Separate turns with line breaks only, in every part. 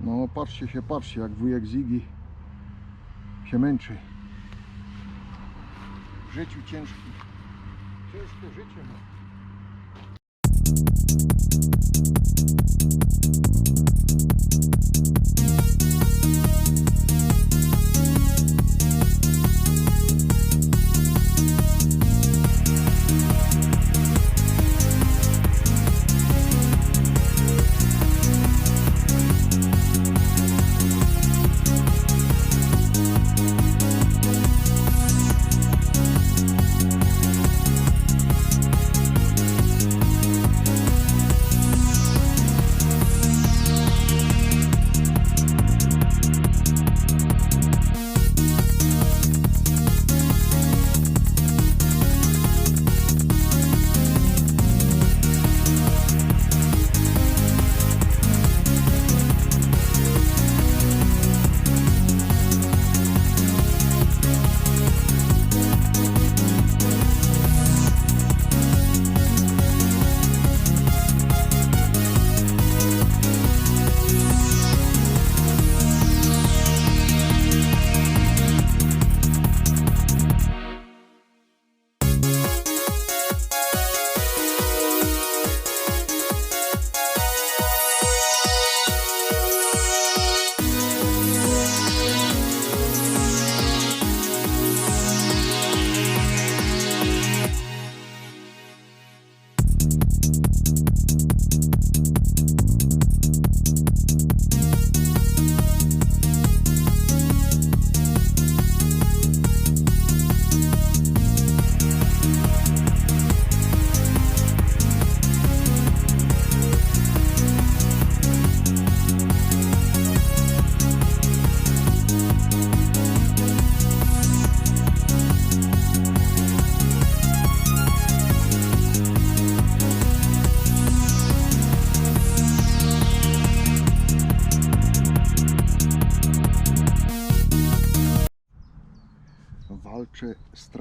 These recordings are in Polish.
No patrzcie się, patrzcie jak wujek Zigi się męczy. W życiu ciężki. Ciężkie życie ma. Walczę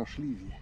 страшливі.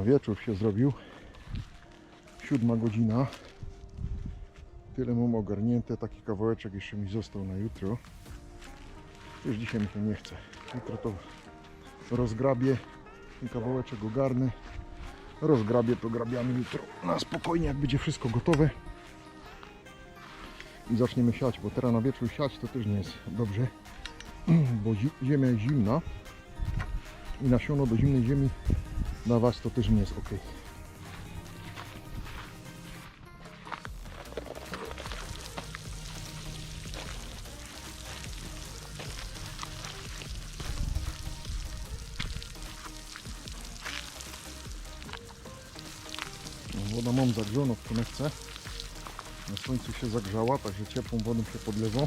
O, wieczór się zrobił. Siódma godzina. Tyle mam ogarnięte. Taki kawałeczek jeszcze mi został na jutro. Już dzisiaj mi się nie chce. Jutro to rozgrabię. Ten kawałeczek ogarnę. Rozgrabię to grabiamy jutro na spokojnie, jak będzie wszystko gotowe. I zaczniemy siać, bo teraz na wieczór siać to też nie jest dobrze, bo zi- ziemia jest zimna i nasiono do zimnej ziemi dawać to też nie jest ok. No, Woda mam zagrzoną w konewce. Na słońcu się zagrzała, także ciepłą wodą się podlewa.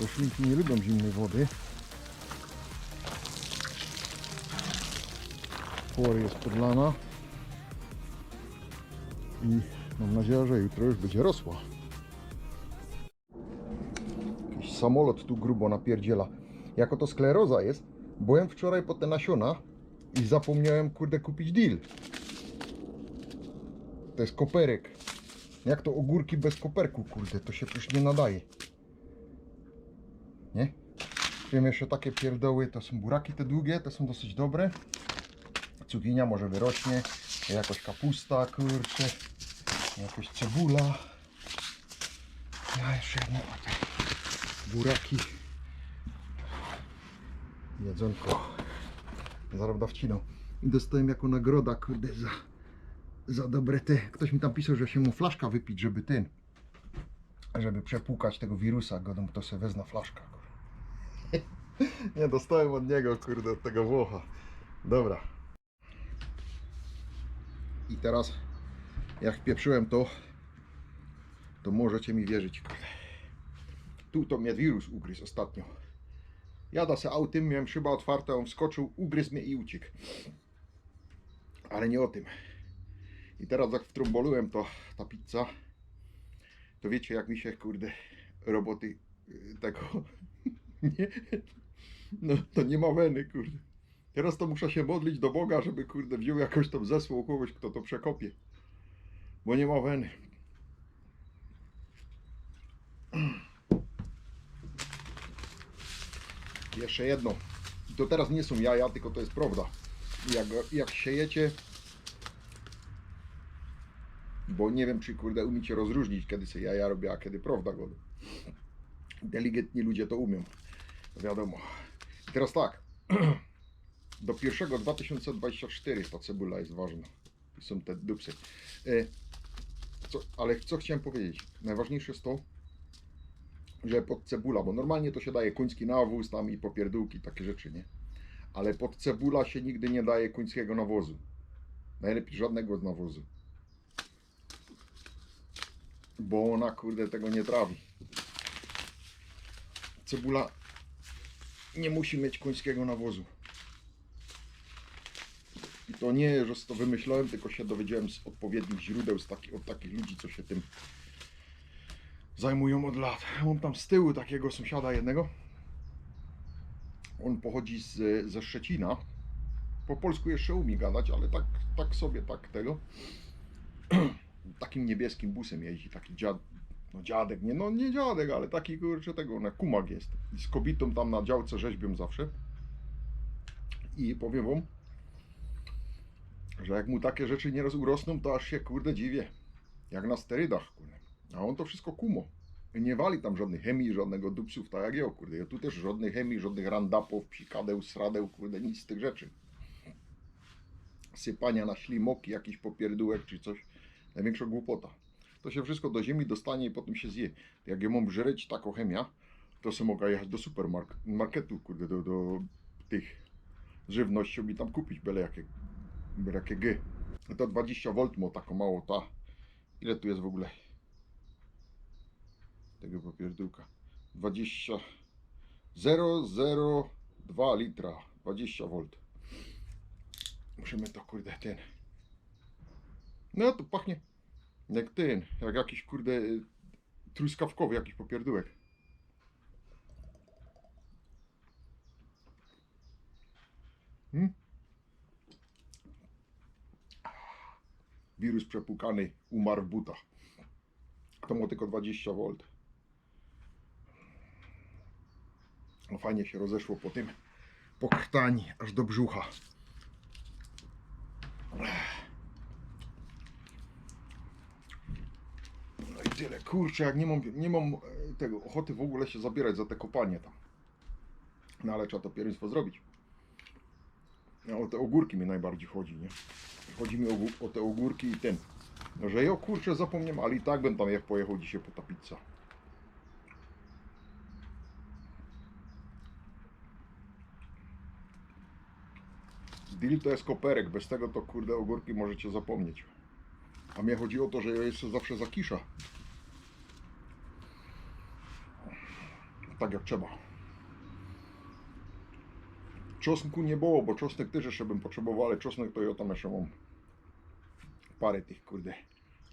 Roślinki nie lubią zimnej wody. Pory jest podlana. I mam nadzieję, że jutro już będzie rosła. Jakiś samolot tu grubo napierdziela. Jako to skleroza jest, byłem wczoraj po te nasiona i zapomniałem kurde kupić deal. To jest koperek. Jak to ogórki bez koperku, kurde, to się już nie nadaje. Nie? Wiem jeszcze takie pierdoły, to są buraki te długie, te są dosyć dobre. Cukinia może wyrośnie, jakoś kapusta, kurczę, jakaś cebula. Ja jeszcze jedno, te buraki. Jedzonko. Zaraz dawciną. I dostałem jako nagroda, kurde, za, za dobre te. Ktoś mi tam pisał, że się mu flaszka wypić, żeby ten, żeby przepłukać tego wirusa. Godą to sobie wezna flaszka. Nie, dostałem od niego, kurde, od tego Włocha. Dobra. I teraz, jak pieprzyłem to, to możecie mi wierzyć. Tu to mnie wirus ugryzł ostatnio. Jada se autem, miałem szybę otwartą, on wskoczył, ugryzł mnie i uciekł. Ale nie o tym. I teraz jak wtrąbolułem to, ta pizza, to wiecie jak mi się, kurde, roboty y, tego, nie, no to nie ma weny, kurde. Teraz to muszę się modlić do Boga, żeby, kurde, wziął jakoś tam zesłał kogoś, kto to przekopie. Bo nie ma weny. Jeszcze jedno. I to teraz nie są jaja, tylko to jest prawda. Jak, jak siejecie, bo nie wiem, czy kurde umiecie rozróżnić, kiedy się jaja robię, a kiedy prawda go. Inteligentni ludzie to umią. Wiadomo. I teraz tak. Do pierwszego 2024 ta cebula jest ważna. Są te dupsy. E, co, ale co chciałem powiedzieć? Najważniejsze jest to, że pod cebula, bo normalnie to się daje koński nawóz tam i popierdółki, takie rzeczy, nie? Ale pod cebula się nigdy nie daje końskiego nawozu. Najlepiej żadnego nawozu. Bo ona, kurde, tego nie trawi. Cebula nie musi mieć końskiego nawozu. To nie, że to wymyślałem, tylko się dowiedziałem z odpowiednich źródeł, z taki, od takich ludzi, co się tym zajmują od lat. Mam tam z tyłu takiego sąsiada jednego. On pochodzi z, ze Szczecina. Po polsku jeszcze umie gadać, ale tak, tak sobie, tak tego. Takim niebieskim busem jeździ, taki dziad, no dziadek, nie, no nie dziadek, ale taki kurczę tego, no kumak jest. Z kobietą tam na działce rzeźbią zawsze. I powiem wam, że jak mu takie rzeczy nie rozurosną, to aż się kurde dziwię. Jak na sterydach, kurde. A on to wszystko kumo. Nie wali tam żadnej chemii, żadnego dupsów, tak jak ja, kurde. Ja tu też żadnej chemii, żadnych randapów, psikadeł, sradeł, kurde, nic z tych rzeczy. Sypania na ślimoki, jakiś popierdółek czy coś. Największa głupota. To się wszystko do ziemi dostanie i potem się zje. Jak ja mam żreć taką chemia, to sobie mogę jechać do supermarketu, kurde, do, do tych żywności i tam kupić byle jakie, byle jakie G. To 20 V ma taką mało ta. Ile tu jest w ogóle? tego popierdółka. 20 0,02 litra 20 V. Musimy to kurde ten. No to pachnie jak ten, jak jakiś kurde truskawkowy jakiś popierdółek. Hmm? Wirus przepłukany umarł w butach. To ma tylko 20 V. No fajnie się rozeszło po tym po krtani aż do brzucha. No i tyle. Kurczę, jak nie mam, nie mam e, tego ochoty w ogóle się zabierać za te kopanie tam. No ale trzeba to pierwieństwo zrobić. O te ogórki mi najbardziej chodzi, nie? Chodzi mi o, o te ogórki i ten. No, że ja kurczę zapomniałem, ale i tak bym tam jak pojechał dzisiaj po ta pizza. Dill to jest koperek, bez tego to kurde ogórki możecie zapomnieć. A mnie chodzi o to, że ja jeszcze zawsze zakisza. Tak jak trzeba. Czosnku nie było, bo czosnek też jeszcze bym potrzebował, ale czosnek to ja tam jeszcze mam parę tych kurde,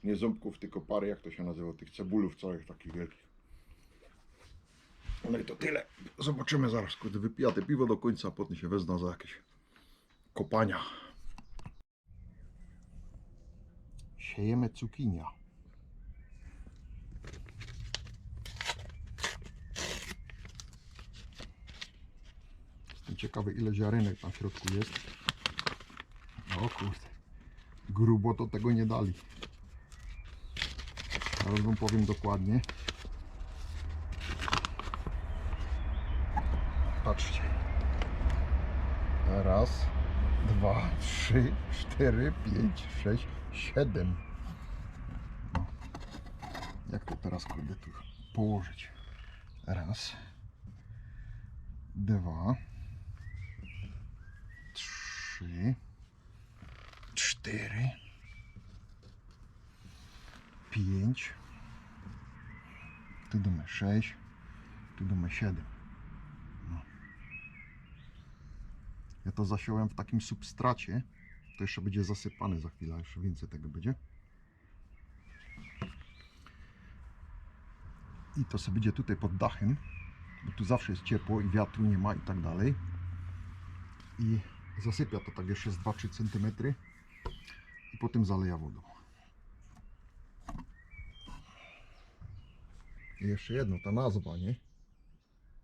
nie ząbków, tylko parę, jak to się nazywa, tych cebulów całych takich wielkich. No i to tyle. Zobaczymy zaraz, kurde, wypija te piwo do końca, a potem się wezna za jakieś kopania. Siejemy cukinia. Jestem ciekawy ile ziarenek tam w środku jest. O kurde. Grubo to tego nie dali. Zaraz wam powiem dokładnie. Patrzcie. Raz, dwa, trzy, cztery, pięć, sześć, siedem. No. Jak to teraz kurde tu położyć? Raz, dwa, trzy, cztery, pięć, tu damy sześć, tu damy siedem. No. Ja to zasiąłem w takim substracie. To jeszcze będzie zasypane za chwilę, jeszcze więcej tego będzie. I to sobie będzie tutaj pod dachem, bo tu zawsze jest ciepło i wiatru nie ma i tak dalej. I zasypia to tak jeszcze z 2-3 cm i potem zaleja wodą. I jeszcze jedno, ta nazwa, nie?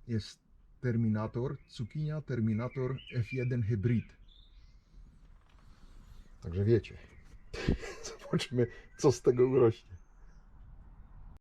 Jest Terminator, cukinia Terminator F1 Hybrid. Także wiecie. Zobaczymy, co z tego urośnie.